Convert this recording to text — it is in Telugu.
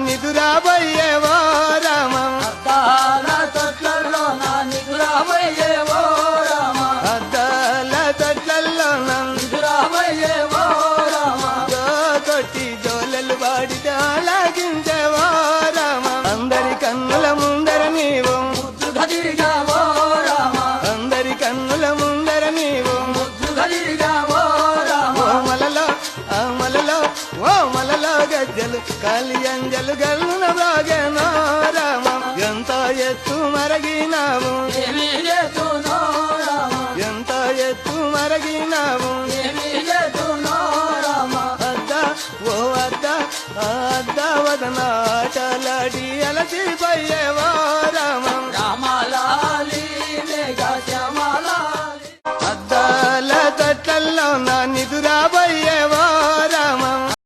నిదురాబోయేవో రామ అద్దాల తొట్లలో నా నిగురాబోయేవో రామ అద్దాల తొట్లల్లో నన్ను నిగురాబోయేవో రామ కొట్టి మలలో గజ్జలు కలియంజలు గల్లున బాగేనా రామం ఎంత ఎత్తు మరగినాము ఎంత ఎత్తు మరగినాము అద్ద ఓ అద్ద అద్ద వదనాటలడి అలసిపోయేవా రామం రామలాలి అద్దాల తట్లల్లో నా నిధురాబయ్య